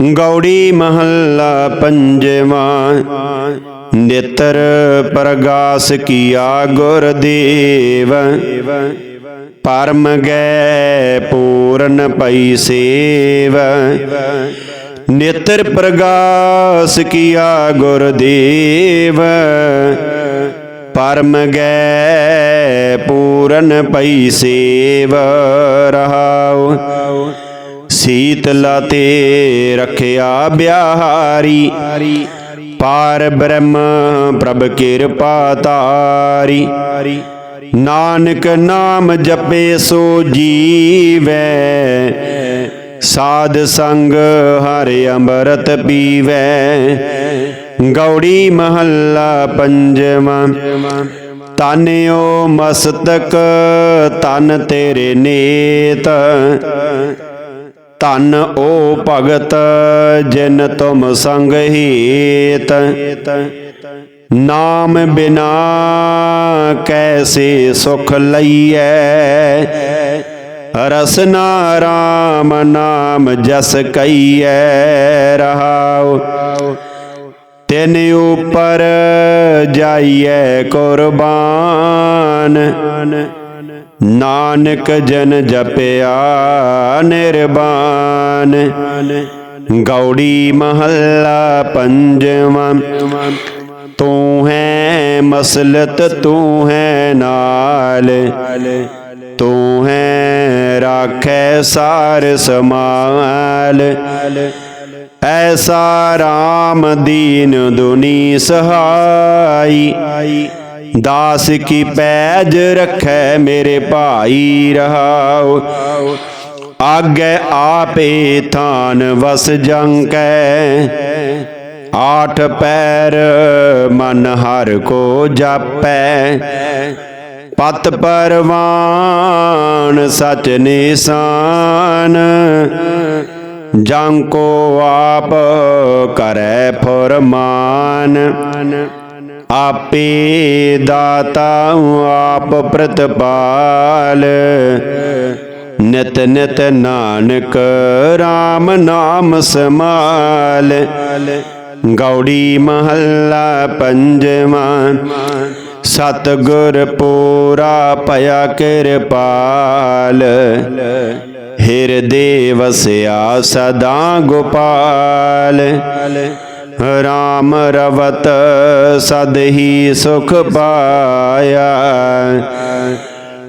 ਗੌੜੀ ਮਹੱਲਾ ਪੰਜਵਾਂ, ਨੇਤਰ ਪ੍ਰਗਾਸ ਕੀਆ ਗੁਰਦੇਵ। ਪਰਮ ਗੈ ਪੂਰਨ ਪਈ ਸੇਵ। ਨੇਤਰ ਪ੍ਰਗਾਸ ਕੀਆ ਗੁਰਦੇਵ। ਪਰਮ ਗੈ ਪੂਰਨ ਪਈ ਸੇਵ ਰਹਾਉ। ਸੀਤਲਾ ਤੇ ਰਖਿਆ ਬਿਹਾਰੀ। ਪਾਰ ਬ੍ਰਹਮ ਪ੍ਰਭ ਕਿਰਪਾ ਤਾਰੀ। ਨਾਨਕ ਨਾਮ ਜਪੇ ਸੋ ਜੀਵੈ। ਸਾਧ ਸੰਗ ਹਰ ਅੰਮ੍ਰਿਤ ਪੀਵੈ। ਗੌੜੀ ਮਹੱਲਾ ਪੰਜਵਾਂ। ਤਨਿਓ ਮਸਤਕ ਤਨ ਤੇਰੇ ਨੇਤ। ਧਨ ਓ ਭਗਤ, ਜਿਨ ਤੁਮ ਸੰਗ ਹੀਤ। ਨਾਮ ਬਿਨਾ ਕੈਸੇ ਸੁਖ ਲਈਐ? ਰਸਨਾ ਰਾਮ ਨਾਮ ਜਸ ਕਈਐ। ਰਹਾਉ, ਤਿਨ ਉਪਰ ਜਾਈਐ ਕੁਰਬਾਨ। ਨਾਨਕ ਜਨ ਜਪਿਆ ਨਿਰਬਾਨ ਗੌੜੀ ਮਹੱਲਾ ਪੰਜਵਾਂ। ਤੂੰ ਹੈ ਮਸਲਤ, ਤੂੰ ਹੈ ਨਾਲ। ਤੂੰ ਹੈ ਰਾਖੈ ਸਾਰ ਸਮਾਲ। ਐਸਾ RAM ਦੀਨ ਦੁਨੀ ਸਹਾਈ। ਦਾਸ ਕੀ ਪੈਜ ਰੱਖੈ ਮੇਰੇ ਭਾਈ ਰਹਾਉ। ਆਗੇ ਆਪੇ ਥਾਨ ਵਸ ਜੰਕੈ। ਆਠ ਪੈਰ ਮਨ ਹਰ ਕੋ ਜਾਪੈ। ਪਤ ਪਰਵਾਨ ਸਚ ਨਿਸ਼ਾਨ। ਜੰ ਕੋ ਆਪ ਕਰੈ ਫਰਮਾਨ। ਆਪੇ ਦਾਤਾ ਆਪ ਪ੍ਰਤਪਾਲ। ਨਿਤ ਨਿਤ ਨਾਨਕ RAM ਨਾਮ ਸਮਾਲ। ਗੌੜੀ ਮਹੱਲਾ ਪੰਜਵਾਂ। ਸਤਗੁਰ ਪੂਰਾ ਭਇਆ ਕਿਰਪਾਲ। ਹਿਰਦੇ ਵਸਿਆ ਸਦਾ ਗੋਪਾਲ। ਰਾਮ ਰਵਤ ਸਦ ਹੀ ਸੁਖ ਪਾਇਆ।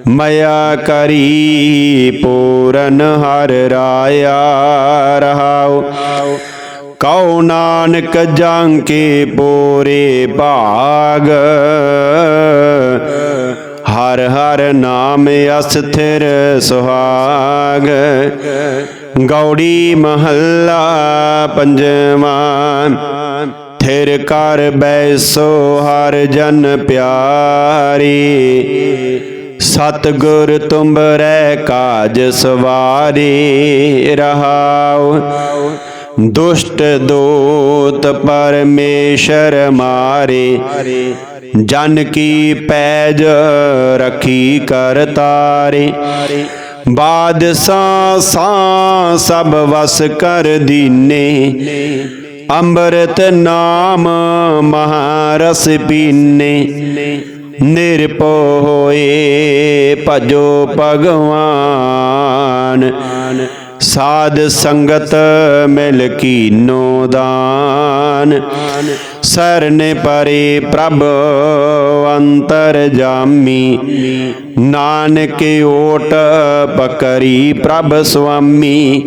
ਮਇਆ ਕਰੀ ਪੂਰਨ ਹਰ ਰਾਇਆ ਰਹਾਉ। ਕਉ ਨਾਨਕ ਜਾਂਕੇ ਪੂਰੇ ਭਾਗ। ਹਰ ਹਰ ਨਾਮ ਅਸਥਿਰ ਸੁਹਾਗ। ਗੌੜੀ ਮਹੱਲਾ ਪੰਜਵਾਂ। ਥਿਰ ਕਰ ਬੈਸੋ ਹਰ ਜਨ ਪਿਆਰੀ। ਸਤਗੁਰ ਤੁੰਬਰੈ ਕਾਜ ਸਵਾਰੀ ਰਹਾਉ। ਦੁਸ਼ਟ ਦੋਤ ਪਰਮੇਸ਼ਰ ਮਾਰੇ। ਜਨ ਕੀ ਪੈਜ ਰਖੀ ਕਰ ਤਾਰੇ ਬਾਦਸ਼ਾਹ ਸਾਂ ਸਭ ਵਸ ਕਰ ਦੀਨੇ, ਅੰਮ੍ਰਿਤ ਨਾਮ ਮਹਾਰਸ ਪੀਨੇ। ਨਿਰਪੋ ਹੋਏ ਭਜੋ ਭਗਵਾਨ, ਸਾਧ ਸੰਗਤ ਮਿਲ ਕੀਨੋ ਦਾਨ। ਸਰਨ ਪਰੇ ਪ੍ਰਭ ਅੰਤਰ ਜਾਮੀ ਨਾਨਕ ਓਟ ਪਕਰੀ ਪ੍ਰਭ ਸੁਆਮੀ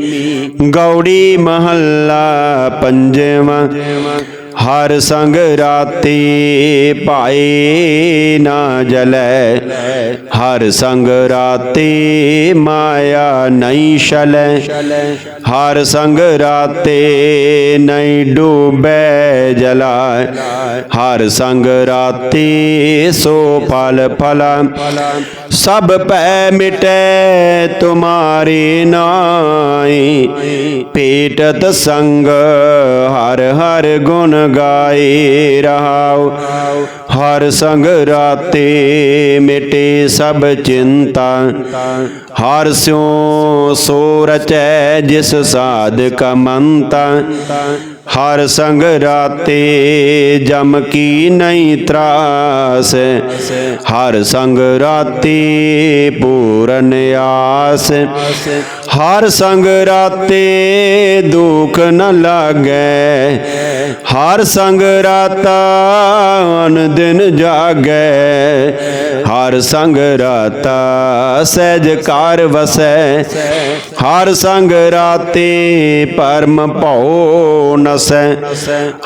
ਗੌੜੀ ਮਹੱਲਾ ਪੰਜਵਾਂ। ਹਰ ਸੰਗ ਰਾਤੀ ਭਾਏ ਨਾ ਜਲੈ। ਹਰ ਸੰਗ ਰਾਤੀ ਮਾਇਆ ਨਹੀਂ ਛਲੈ। ਹਰ ਸੰਗ ਰਾਤੇ ਨਹੀਂ ਡੂਬੈ ਜਲਾ। ਹਰ ਸੰਗ ਰਾਤੀ ਸੋ ਫਲ ਫਲਾ। ਸਭ ਪੈ ਮਿਟੈ ਤੁਮਾਰੇ ਨਾਈ ਪੇਟਤ ਸੰਗ ਹਰ ਹਰ ਗੁਣ ਗਾਏ ਰਹਾਉ। ਹਰ ਸੰਗ ਰਾਤੇ ਮਿਟੇ ਸਭ ਚਿੰਤਾ। ਹਰ ਸਿਉ ਸੋ ਰਚੈ ਜਿਸ ਸਾਧਕ ਮੰਤਾ। ਹਰ ਸੰਗ ਰਾਤੇ ਜਮ ਕੀ ਨਹੀਂ ਤਰਾਸ। ਹਰ ਸੰਗ ਰਾਤੇ ਪੂਰਨ ਆਸ। ਹਰ ਸੰਗ ਰਾਤੇ ਦੁਖ ਨ ਲਾਗੈ। ਹਰ ਸੰਗ ਰਾਤਾ ਅਨ ਦਿਨ ਜਾਗੈ। ਹਰ ਸੰਗ ਰਾਤਾ ਸਹਿਜ ਕਾਰ ਵਸੈ। ਹਰ ਸੰਗ ਰਾਤੇ ਪਰਮ ਭਉ ਨਸੈ।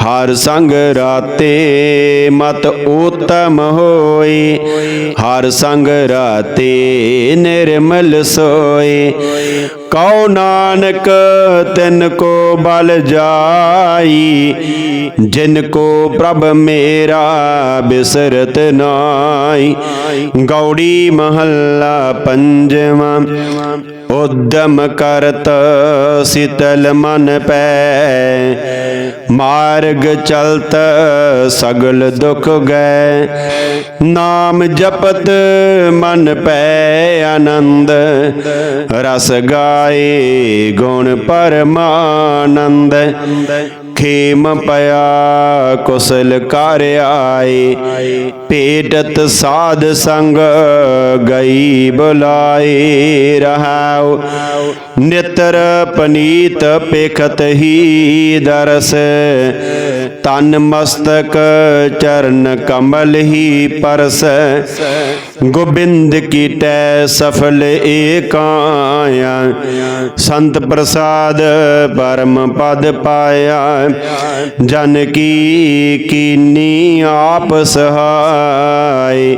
ਹਰ ਸੰਗ ਰਾਤੇ ਮਤ ਉਤਮ ਹੋਈ ਹਰ ਸੰਗ ਰਾਤੇ ਨਿਰਮਲ ਸੋਈ ਕਉ ਨਾਨਕ ਤਿਨ ਕੋ ਬਲ ਜਾਈ, ਜਿਨ ਕੋ ਪ੍ਰਭ ਮੇਰਾ ਬਿਸਰਤ ਨਾਈ। ਗੌੜੀ ਮਹੱਲਾ ਪੰਜਵਾਂ। ਉਦਮ ਕਰਤ ਸਿਤਲ ਮਨ ਪੈ। ਮਾਰਗ ਚਲਤ ਸਗਲ ਦੁਖ ਗਏ ਨਾਮ ਜਪਤ ਮਨ ਪੈ ਆਨੰਦ। ਰਸ ਗਾਏ ਗੁਣ ਪਰਮਾਨੰਦ। ਖੇਮ ਪਿਆ ਕੁਸਲ ਕਰ ਆਏ। ਭੇਟਤ ਸਾਧ ਸੰਗ ਗਈ ਬੁਲਾਏ ਰਹਾਉ ਨਿਤਰ ਪਨੀਤ ਪੇਖਤ ਹੀ ਦਰਸ। ਤਨ ਮਸਤਕ ਚਰਨ ਕਮਲ ਹੀ ਪਰਸ। ਗੋਬਿੰਦ ਕੀ ਕੀਟੈ ਸਫਲ ਏਕਾਇਆ। ਸੰਤ ਪ੍ਰਸਾਦ ਪਰਮ ਪਦ ਪਾਇਆ। ਜਨ ਕੀ ਕੀਨੀ ਆਪ ਸਹਾਈ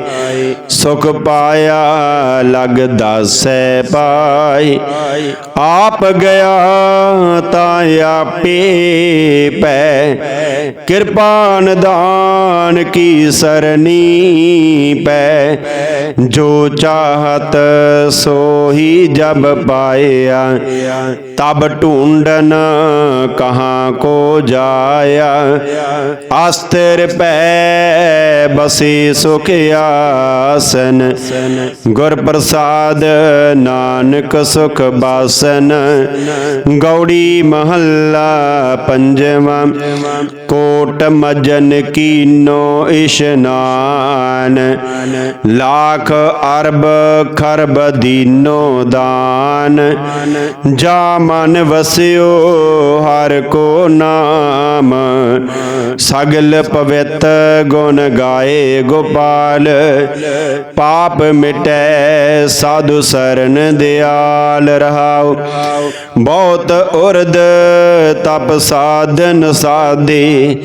ਸੁਖ ਪਾਇਆ ਲਗ ਦਾਸੈ ਪਾਈ ਆਪ ਗਿਆ ਤਾਂ ਆਪੇ ਪੈ। ਕਿਰਪਾਨ ਦਾਨ ਕੀ ਸਰਨੀ ਪੈ। ਜੋ ਚਾਹਤ ਸੋਹੀ ਜਬ ਪਾਇਆ, ਤਬ ਢੂੰਡਨ ਕਹਾਂ ਕੋ ਜਾਇਆ। ਅਸਤਰ ਪੈ ਬਸੇ ਸੁਖ ਆਸਨ। ਗੁਰ ਪ੍ਰਸਾਦ ਨਾਨਕ ਸੁਖ ਬਾਸਨ। ਗੌੜੀ ਮਹੱਲਾ ਪੰਜਵਾਂ। ਕੋਟ ਮਜਨ ਕੀਨੋ ਇਸ਼ਨਾਨ, ਲੱਖ ਅਰਬ ਖਰਬ ਦੀਨੋ ਦਾਨ। ਜਾ ਮਨ ਵਸਿਓ ਹਰ ਕੋ ਨਾਮ, ਸਗਲ ਪਵਿੱਤ ਗੁਣ ਗਾਏ ਗੋਪਾਲ, ਪਾਪ ਮਿਟੈ ਸਾਧੂ ਸਰਨ ਦਿਆਲ ਰਹਾਉ। ਬਹੁਤ ਉਰਦ ਤਪ ਸਾਧਨ ਸਾਧੇ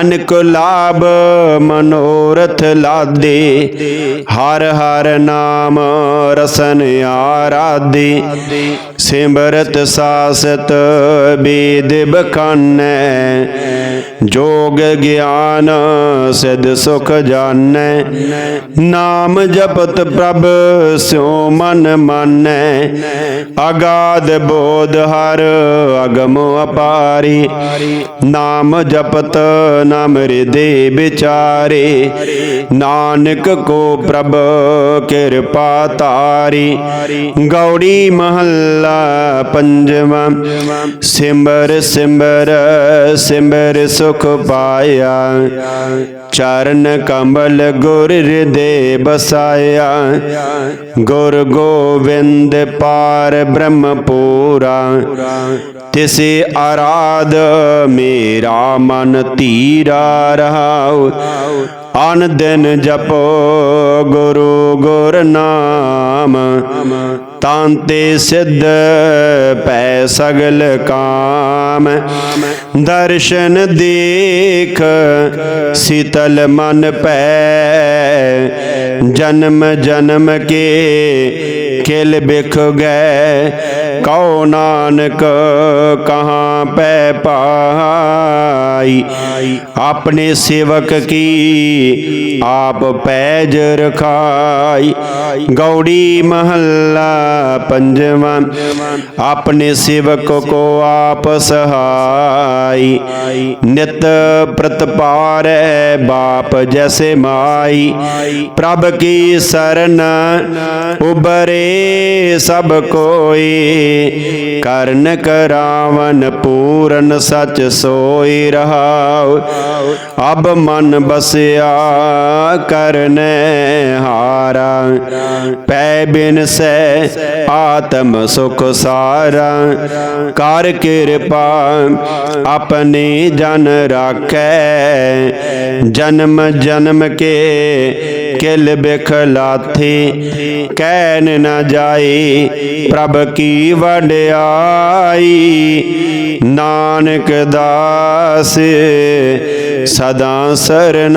ਅਨਕ ਲਾਭ ਮਨੋਰਥ ਲਾਦੇ। ਹਰ ਹਰ ਨਾਮ ਰਸਨ ਆਰਾਦੇ ਸਿਮਰਤ ਸਾਸਤ ਬੇਦ ਬਖਾਨੈ। ਜੋਗ ਗਿਆਨ ਸਿਧ ਸੁਖ ਜਾਣੈ। ਨਾਮ ਜਪਤ ਪ੍ਰਭ ਸਿਉ ਮਨ ਮਾਨੈ। ਅਗਾਧ ਬੋਧ ਹਰ ਅਗਮ ਅਪਾਰੀ। ਨਾਮ ਜਪਤ ਨਾਮ ਹਿਰਦੇ ਵਿਚਾਰੇ। ਨਾਨਕ ਕੋ ਪ੍ਰਭ ਕਿਰਪਾ ਤਾਰੀ ਗੌੜੀ ਮਹੱਲਾ ਪੰਜਵਾਂ। ਸਿਮਰ ਸਿਮਰ ਸਿਮਰ ਸੁਖ ਪਾਇਆ। ਚਰਨ ਕਮਲ ਗੁਰ ਹਿਰਦੇ ਬਸਾਇਆ ਗੁਰ ਗੋਵਿੰਦ ਪਾਰ ਬ੍ਰਹਮ ਪੂਰਾ ਤਿਸੇ ਆਰਾਧ ਮੇਰਾ ਮਨ ਧੀਰਾ ਰਹਾਉ। ਅਨ ਦਿਨ ਜਪੋ ਗੁਰੂ ਗੁਰ ਨਾਮ। ਤਾਂ ਤੇ ਸਿੱਧ ਪੈ ਸਗਲ ਕਾਮ। ਦਰਸ਼ਨ ਦੇਖ ਸੀਤਲ ਮਨ ਪੈ। ਜਨਮ ਜਨਮ ਕੇ ਖਿਲ ਬਿਖ ਗਏ। ਕਉ ਨਾਨਕ ਕਹਾ ਪੈ ਪਾਈ? ਆਪਣੇ ਸੇਵਕ ਕੀ ਆਪ ਪੈਜ ਰਖਾਈ? ਗੌੜੀ ਮਹੱਲਾ ਪੰਜਵਾਂ, ਆਪਣੇ ਸੇਵਕ ਕੋ ਆਪ ਸਹਾਈ। ਨਿਤ ਪ੍ਰਤਪਾਰੈ ਬਾਪ ਜੈਸੇ ਮਾਈ। ਪ੍ਰਭ ਕੀ ਸਰਨ ਉਬਰੇ ਸਭ ਕੋਈ। ਕਰਨ ਕਰਾਵਨ ਪੂਰਨ ਸਚ ਸੋਈ ਰਹਾਉ। ਅਬ ਮਨ ਬਸਿਆ ਕਰਨੈ ਹਾਰਾ। ਪੈ ਬਿਨ ਸੈ ਆਤਮ ਸੁਖ ਸਾਰਾ। ਕਰ ਕਿਰਪਾ ਆਪਣੇ ਜਨ ਰਾਖੈ। ਜਨਮ ਜਨਮ ਕੇ ਕਿਲ ਬਿਖ ਲਾਥੀ ਕਹਿਨ ਨ ਜਾਈ ਪ੍ਰਭ ਕੀ ਵਡਿਆਈ? ਨਾਨਕ ਦਾਸ ਸਦਾ ਸਰਨਾਈ।